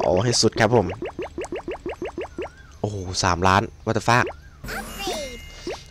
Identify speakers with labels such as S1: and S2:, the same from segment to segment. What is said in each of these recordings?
S1: เอาให้สุดครับผม โอ้โหสามล้านวัตฟาก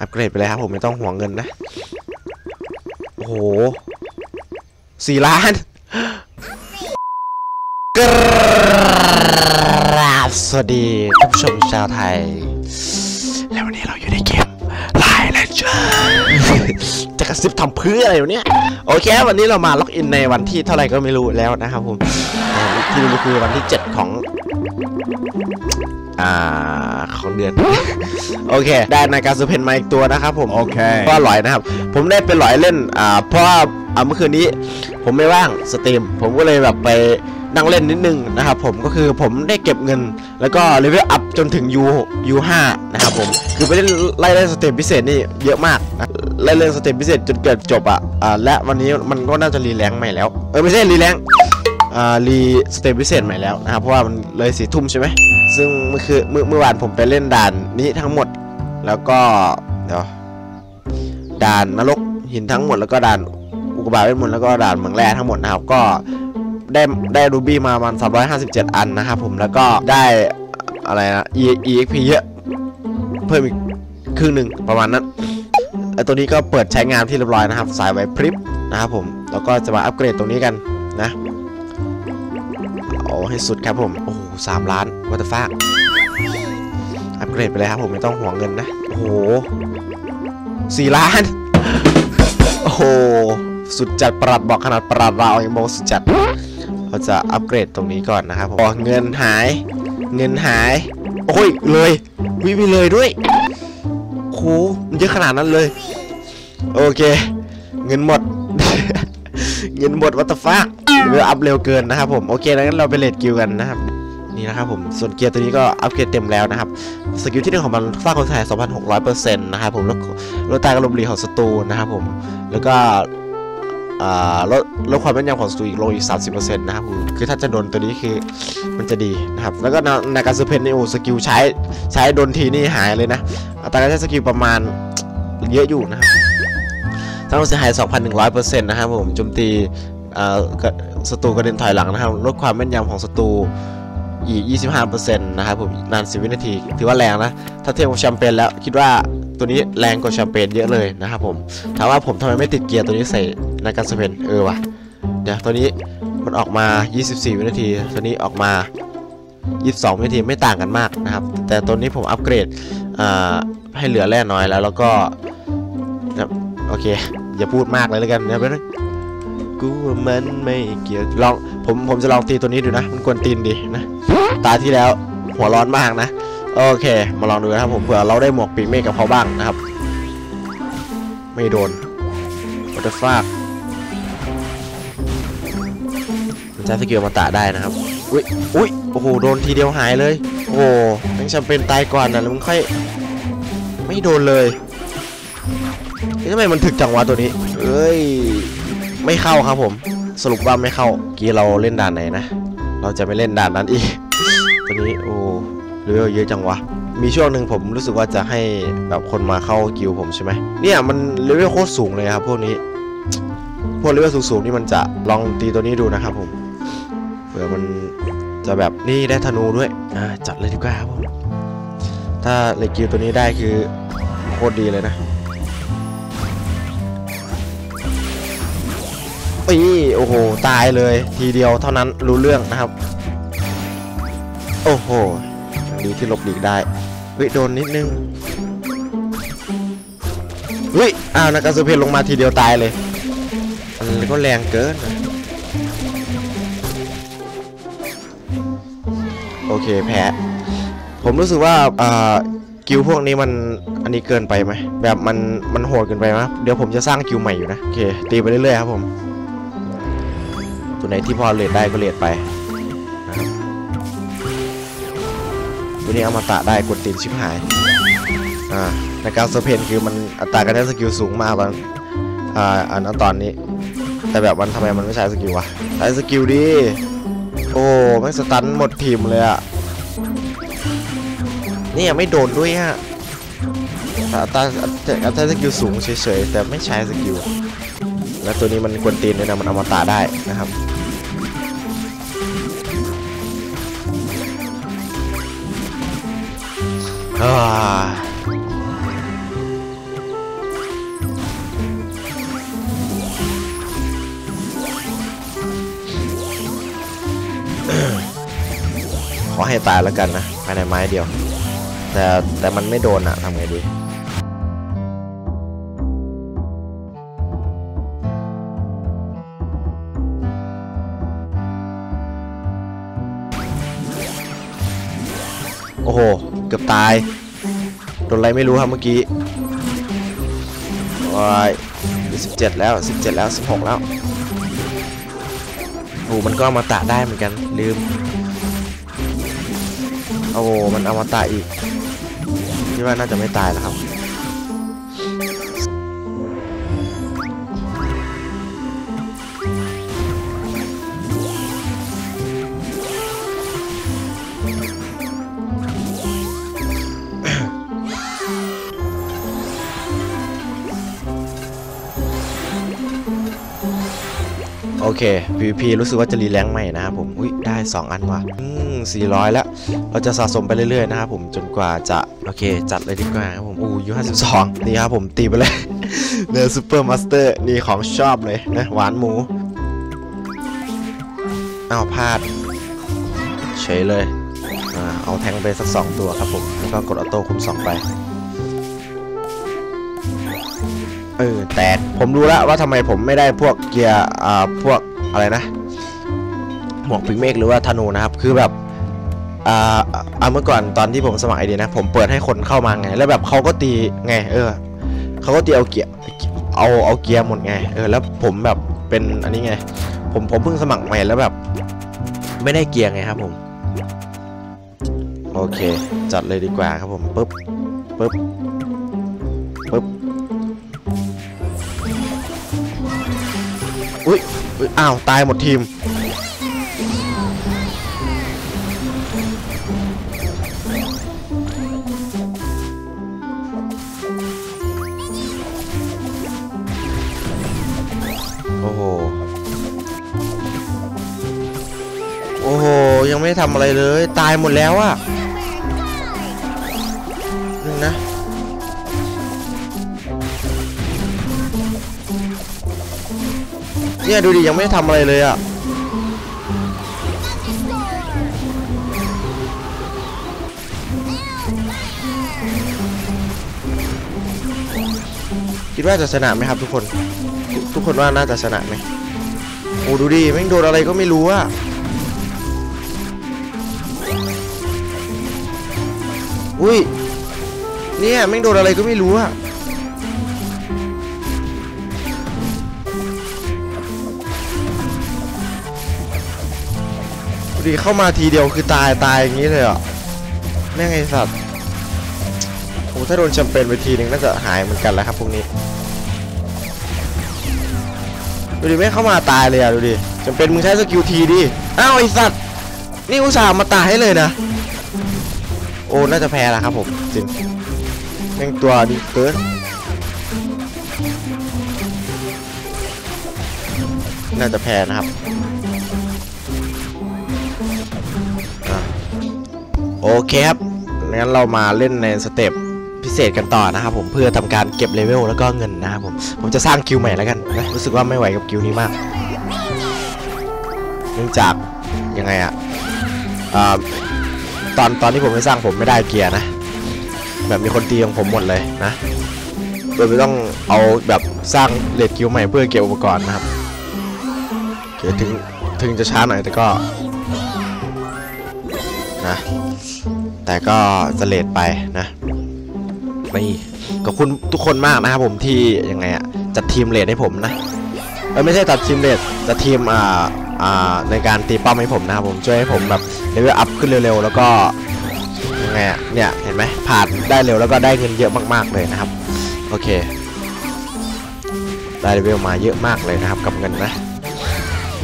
S1: อัปเกรดไปเลยครับผมไม่ต้องห่วงเงินนะ โอ้โหสี่ล้านกราบสวัสดีท่านผู้ชมชาวไทย แล้ววันนี้เราอยู่ในเกมไลน์เลนเจอร์จะ กระซิบทำเพื่ออะไรอยู่เนี่ยโอเคครับวันนี้เรามาล็อกอินในวันที่เท่าไหร่ก็ไม่รู้แล้วนะครับผมอ่าที่รู้คือวันที่ 7 ของอ่าของเดือน โอเค ได้นาการสุเพนมาอีกตัวนะครับผม
S2: Okay.
S1: ก็หลอยนะครับ ผมได้ไปหลอยเล่นอ่าเพราะว่าอ่าเมื่อคืนนี้ ผมไม่ว่างสตรีม ผมก็เลยแบบไป นั่งเล่นนิดนึงนะครับผมก็คือผมได้เก็บเงิน แล้วก็เลเวลอัพจนถึง U U5 นะครับผมคือไปเล่นไล่เล่นสเตปพิเศษนี่เยอะมากนะไล่เล่นสเตปพิเศษจนเกิดจบอะอ่าและวันนี้มันก็น่าจะรีแรงใหม่แล้วเออไม่ใช่รีแรงอ่ารีสเตปพิเศษใหม่แล้วนะครับเพราะว่ามันเลยสี่ทุ่มใช่ไหมซึ่งเมื่อคือเมื่อเมื่อวานผมไปเล่นด่านนี้ทั้งหมด แล้วก็เดี๋ยวด่านนรกหินทั้งหมดแล้วก็ด่านอุกกาบาตเวทมนต์แล้วก็ด่านเมืองแร่ทั้งหมดนะครับก็ ได้ได้รูบี้มาประมาณ357 อันนะครับผมแล้วก็ได้อะไรนะ E XP เยอะ เพิ่มอีกครึ่งหนึ่งประมาณนั้นไอตัวนี้ก็เปิดใช้งานที่เรียบร้อยนะครับ สายไวพริบนะครับผมแล้วก็จะมาอัปเกรดตรงนี้กันนะเอาให้สุดครับผม โอ้โหสามล้านวัตฟ้าอัปเกรดไปเลยครับผมไม่ต้องห่วงเงินนะ โอ้โหสี่ล้าน โอ้โห สุดจัดประหลัดบอกขนาดประหลัดเรายังบอกสุดจัด เราจะอัปเกรดตรงนี้ก่อนนะครับผมเงินหาย เงินหาย โอ้ยเลยวิมีเลยด้วยโหมันเยอะขนาดนั้นเลย โอเค เงินหมด เงินหมดวัตฟักเรืออัพเร็วเกินนะครับผม โอเคงั้นเราไปเลดกิวกันนะครับนี่นะครับผมส่วนเกียร์ตัวนี้ก็อัปเกรดเต็มแล้วนะครับสกิลที่หนึ่งของมันสร้างความเสียหาย2,600%นะครับผมแล้วลดตายการลมรีของศัตรูนะครับผมแล้วก็ ลดลดความแม่นยำของศัตรูอีกลงอีก 30%นะครับคือถ้าจะโดนตัวนี้คือมันจะดีนะครับ แล้วก็ในการซื้อเพนนี่โอ้สกิลใช้ใช้โดนทีนี่หายเลยนะอัตราการใช้สกิลประมาณเยอะอยู่นะครับต้องเสียหาย 2,100%นะครับผมโจมตีอ่ากระศัตรูกระเด็นถอยหลังนะครับ ลดความแม่นยำของศัตรู อีก 25%นะครับผมนาน 10 วินาที ถือว่าแรงนะ ถ้าเทียบกับแชมเปญแล้วคิดว่าตัวนี้แรงกว่าแชมเปญเยอะเลยนะครับผม ถามว่าผมทำไมไม่ติดเกียร์ตัวนี้ใส่ในการสเปนเออวะเดี๋ยวตัวนี้มันออกมา 24 วินาที ตัวนี้ออกมา 22 วินาทีไม่ต่างกันมากนะครับ แต่ตัวนี้ผมอัปเกรดให้เหลือแร่น้อยแล้วแล้วก็โอเค อย่าพูดมากเลยแล้วกันเดี๋ยวไปบนึงกูว่ามันไม่เกี่ยวลอง ผมผมจะลองตีตัวนี้ดูนะ มันกวนตีนดีนะ ตาที่แล้วหัวร้อนมากนะ โอเค มาลองดูนะครับผมเผื่อเราได้หมวกปีกเมฆกับเขาบ้างนะครับ ไม่โดนวัตฟากมันใช้สกิลมาตะได้นะครับ อุ้ยอุ้ยโอ้โห โดนทีเดียวหายเลย โอ้โหแม่งจำเป็นตายก่อนนะแล้วมึงค่อย ไม่โดนเลยเฮ้ยทำไมมันถึกจังวะตัวนี้ เอ้ย ไม่เข้าครับผม สรุปว่าไม่เข้ากี้เราเล่นด่านไหนนะ เราจะไม่เล่นด่านนั้นอีกตัวนี้โอ้เลเวลเยอะจังวะ มีช่วงหนึ่งผมรู้สึกว่าจะให้แบบคนมาเข้ากิลผมใช่ไหมเนี่ยมันเลเวลโคตรสูงเลยครับพวกนี้ พวกเลเวลสูงๆนี่มันจะลองตีตัวนี้ดูนะครับผมเผื่อมันจะแบบนี่ได้ธนูด้วยอ่าจัดเลยดีกว่าครับผมถ้าเลกิลตัวนี้ได้คือโคตรดีเลยนะ ปีโอ้โห ตายเลย ทีเดียวเท่านั้นรู้เรื่องนะครับ โอ้โห ดีที่หลบหลีกได้เฮ้ยโดนนิดนึงเฮ้ยอ้าวนัการสืบเพลงลงมาทีเดียวตายเลยมันก็แรงเกิน โอเคแพ้ ผมรู้สึกว่าอ่ากิลพวกนี้มันอันนี้เกินไปไหมแบบมันมันโหดเกินไปไหมเดี๋ยวผมจะสร้างกิลใหม่อยู่นะ โอเค ตีไปเรื่อยๆครับผม ตัวไหนที่พอเลดได้ก็เลดไปนะครัวนี้เอามาตะได้กดตีนชิบหาย อ่าในการสเพนคือมันอัตราการใช้สกิลสูงมากตอนอ่าอันตอนนี้ แต่แบบมันทำไมมันไม่ใช้สกิลวะใช้สกิลดิโอ้ไม่สตันหมดทีมเลยอะนี่ยังไม่โดนด้วยฮะต่อัตราอัตราสกิลสูงเฉยๆแต่ไม่ใช้สกิลแล้วตัวนี้มันกวนตีนเลยนะมันเอามาตะได้นะครับ ขอให้ตายแล้วกันนะภายในไม้เดียว แต่แต่มันไม่โดนอะทำไงดีโอ้โห กือบตาย โดนอะไรไม่รู้ครับเมื่อกี้ว้ายสิบเจ็ดแล้วสิบเจ็ดแล้วสิบหกแล้วโอ้มันก็ามาตะได้เหมือนกันลืมโอ้มันเอามาตะอีกคิดว่าน่าจะไม่ตายแล้วครับ โอเค PVP รู้สึกว่าจะรีแรงค์ใหม่นะครับผม อุ้ยได้ 2 อันว่ะ อืม400 แล้ว เราจะสะสมไปเรื่อยๆนะครับผมจนกว่าจะ โอเค จัดเลยดีกว่าครับผมอู้ยู52นี่ครับผมตีไปเลยเนื้อซูเปอร์มาสเตอร์นี่ของชอบเลยนะ หวานหมูอ้าวพลาดเฉยเลยอ่าเอาแทงไปสัก 2 ตัวครับผม แล้วก็กดออโต้คุม2ไป เออแตกผมรู้แล้วว่าทำไมผมไม่ได้พวกเกียร์อ่าพวกอะไรนะ หมวกพิกเมกหรือว่าธนูนะครับ คือแบบอ่าอ่าเมื่อก่อนตอนที่ผมสมัครไอเดียนะ ผมเปิดให้คนเข้ามาไง แล้วแบบเขาก็ตีไง เออเขาก็ตีเอาเกียร์เอาเอาเกียร์หมดไง เออแล้วผมแบบเป็นอันนี้ไง ผมผมเพิ่งสมัครใหม่แล้วแบบ ไม่ได้เกียร์ไงครับผม โอเค จัดเลยดีกว่าครับผมปึ๊บปึ๊บปึ๊บ อุ้ยอุ๊ยอ้าว ตายหมดทีม โอ้โห โอ้โห ยังไม่ได้ทำอะไรเลย ตายหมดแล้วอะนึงนะ เนี่ยดูดิยังไม่ได้ทำอะไรเลยอะคิดว่าจะชนะไหมครับทุกคนทุกทุกคนว่าน่าจะชนะไหมโอ้ดูดิแม่งโดนอะไรก็ไม่รู้อะอุ้ยเนี่ยแม่งโดนอะไรก็ไม่รู้อะ ดูดิเข้ามาทีเดียวคือตายตายอย่างนี้เลยอะแม่งไอสัตว์โอ้ถ้าโดนแชมเปญไปทีนึงน่าจะหายเหมือนกันแล้วครับพวกนี้ดูดิไม่เข้ามาตายเลยอะดูดิจำเป็นมึงใช้สกิลทีดิอ้าวไอสัตว์นี่อุตส่าห์มาตายให้เลยนะโอ้น่าจะแพ้ล้วครับผมจริงแม่งตัวดีเกินน่าจะแพ้นะครับ โอเคครับงั้นเรามาเล่นในสเต็ปพิเศษกันต่อนะครับผมเพื่อทำการเก็บเลเวลแล้วก็เงินนะครับผมผมจะสร้างคิวใหม่แล้วกันนะรู้สึกว่าไม่ไหวกับคิวนี้มาก เนื่องจากยังไงอะอตอนตอนที่ผมไปสร้างผมไม่ได้เกียร์นะ แบบมีคนตีของผมหมดเลยนะโดยไม่ต้องเอาแบบสร้างเลดคิวใหม่เพื่อเก็บอุปกรณ์นะครับโอเคถึงถึงจะช้าหน่อยแต่ก็ นะ แต่ก็จะเลดไปนะนี่ขอบคุณทุกคนมากนะครับผมที่ยังไงอะจัดทีมเลดให้ผมนะเออไม่ใช่จัดทีมเลดจัดทีมอ่าอ่าในการตีป้อมให้ผมนะครับผมช่วยให้ผมแบบเลเวลอัพขึ้นเร็วๆแล้วก็ยังไงอะเนี่ยเห็นไหมผ่านได้เร็วแล้วก็ได้เงินเยอะมากๆเลยนะครับโอเคได้เลเวลมาเยอะมากเลยนะครับกับเงินนะ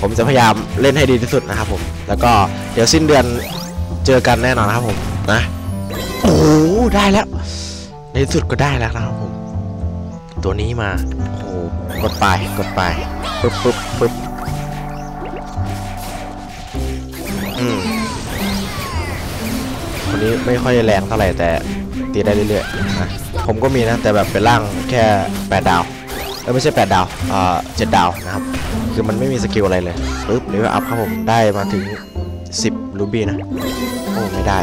S1: ผมจะพยายามเล่นให้ดีที่สุดนะครับผม แล้วก็เดี๋ยวสิ้นเดือน เจอกันแน่นอนนะครับผมนะโอ้โหได้แล้ว ในที่สุดก็ได้แล้วนะครับผม ตัวนี้มาโอ้โหกดไปกดไปปึ๊บปึ๊บปึ๊บอืมคนนี้ไม่ค่อยแรงเท่าไหร่แต่ตีได้เรื่อยๆนะผมก็มีนะ แต่แบบเป็นร่างแค่ 8 ดาวเออไม่ใช่ 8 ดาวอ่าเจ็ดดาวนะครับ คือมันไม่มีสกิลอะไรเลยปึ๊บเลเวลอัพครับผมได้มาถึง 10รูบี้นะ โอ้ ไม่ได้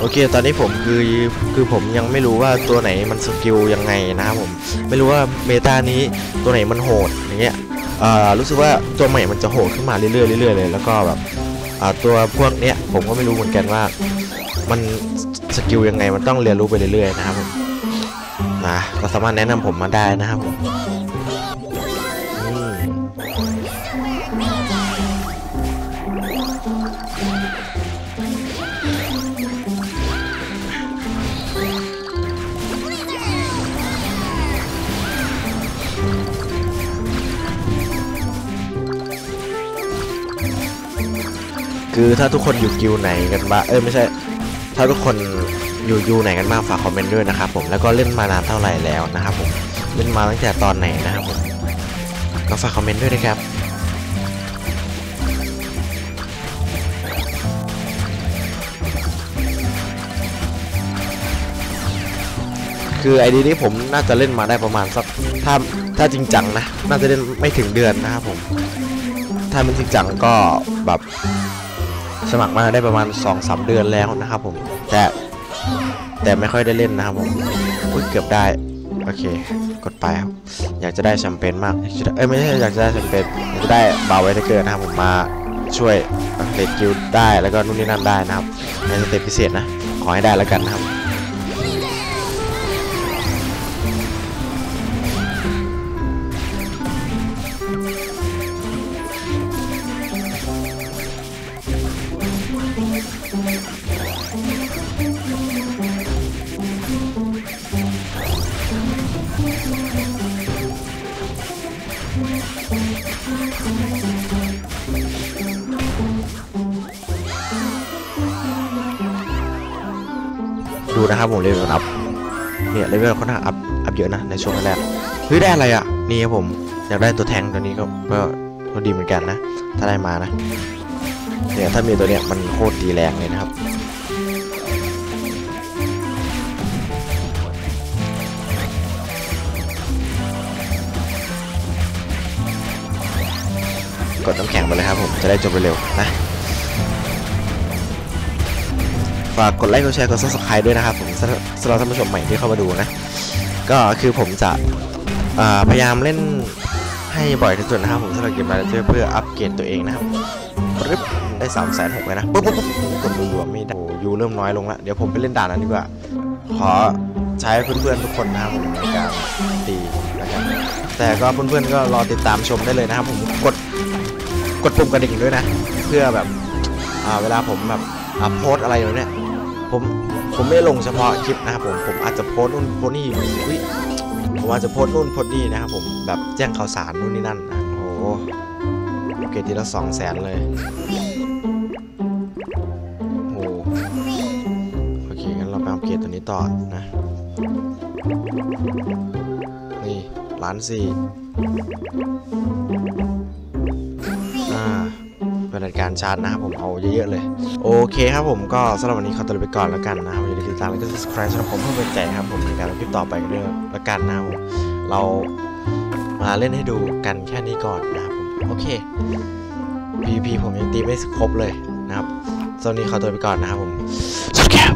S1: โอเค ตอนนี้ผมคือคือผมยังไม่รู้ว่าตัวไหนมันสกิลยังไงนะครับผม ไม่รู้ว่าเมตานี้ตัวไหนมันโหดอย่างเงี้ยเอ่อรู้สึกว่าตัวใหม่มันจะโหดขึ้นมาเรื่อยๆเรื่อยๆเลยแล้วก็แบบอ่าตัวพวกเนี้ยผมก็ไม่รู้เหมือนกันว่า มันสกิลยังไงมันต้องเรียนรู้ไปเรื่อยๆนะครับผมนะก็สามารถแนะนำผมมาได้นะครับผม คือถ้าทุกคนอยู่กิวไหนกันบ้างเอ้ยไม่ใช่ ถ้าทุกคนอยู่ยูไหนกันบ้างฝากคอมเมนต์ด้วยนะครับผมแล้วก็เล่นมานานเท่าไหร่แล้วนะครับผมเล่นมาตั้งแต่ตอนไหนนะครับผมก็ฝากคอมเมนต์ด้วยนะครับคือไอดีนี้ผมน่าจะเล่นมาได้ประมาณสักถ้าถ้าจริงจังนะ น่าจะเล่นไม่ถึงเดือนนะครับผม ถ้ามันจริงจังก็แบบ สมัครมาได้ประมาณ2อสเดือนแล้วนะครับผม แต่แต่ไม่ค่อยได้เล่นนะครับผมเกือบได้ โอเค กดไปครับ อยากจะได้แชมเปญมากเอ้ยไม่ใช่อยากจะได้แชมเปญอยากจะได้บาวไวท์เกอร์นะครับผมมาช่วยเลดกิลได้แล้วก็นู่นนี่นั่นได้นะครับในสเต็ปพิเศษนะ ขอให้ได้แล้วกันนะครับ ดูนะครับผมเลเวลอัพเนี่ยเลเวลค่อนข้างอัพอัพเยอะนะในช่วงแรกเฮ้ยได้อะไรอะนี่ครับผมอยากได้ตัวแทงตัวนี้ก็ก็ก็ดีเหมือนกันนะ ถ้าได้มานะเนี่ยถ้ามีตัวเนี้ยมันโคตรดีแรงเลยนะครับกดน้ำแข็งไปเลยครับผมจะได้จบเร็วๆนะ ฝากกดไลค์ กดแชร์ กด subscribe ด้วยนะครับผมสำหรับท่านผู้ชมใหม่ที่เข้ามาดูนะ ก็คือผมจะพยายามเล่นให้บ่อยที่สุดนะครับผมสำหรับเกมมาเเพื่ออัปเกรดตัวเองนะครับปึ๊บได้3ามแสนหกเลยนะปุ๊บปุ๊บปุ๊บกดรัวๆไม่ได้โอ้ยูเริ่มน้อยลงละเดี๋ยวผมไปเล่นด่านนั้นดีกว่า ขอใช้เพื่อนๆทุกคนนะครับผมในการตีนะครับแต่ก็เพื่อนๆก็รอติดตามชมได้เลยนะครับผมกดกดปุ่มกระดิ่งด้วยนะ เพื่อแบบเวลาผมแบบอัพโพสอะไรเนี้ย ผมผมไม่ลงเฉพาะคลิปนะครับผมผมอาจจะโพสต์นู่นโพสต์นี่อุ๊ยผมอาจจะโพสต์นู่นโพสต์นี่นะครับผมแบบแจ้งข่าวสารนู่นนี่นั่นนะโอ้โหเคทีละสองแสนเลยโอ้โอเคงั้นเราไปอัปเกรดตัวนี้ต่อนะนี่ล้านสี่ เป็นรายการชาร์จนะครับผมเอาเยอะๆเลย โอเคครับผมก็สำหรับวันนี้ขอตัวไปก่อนแล้วกันนะครับอย่าลืมติดตามแล้วก็ subscribe สำหรับผมเพื่อเป็นใจครับผมในการคลิปต่อไปกันด้วยละกันนะครับเรามาเล่นให้ดูกันแค่นี้ก่อนนะครับผมโอเค PVP ผมยังตีไม่ครบเลยนะครับสำหรับวันนี้ขอตัวไปก่อนนะครับผมสวัสดีครับ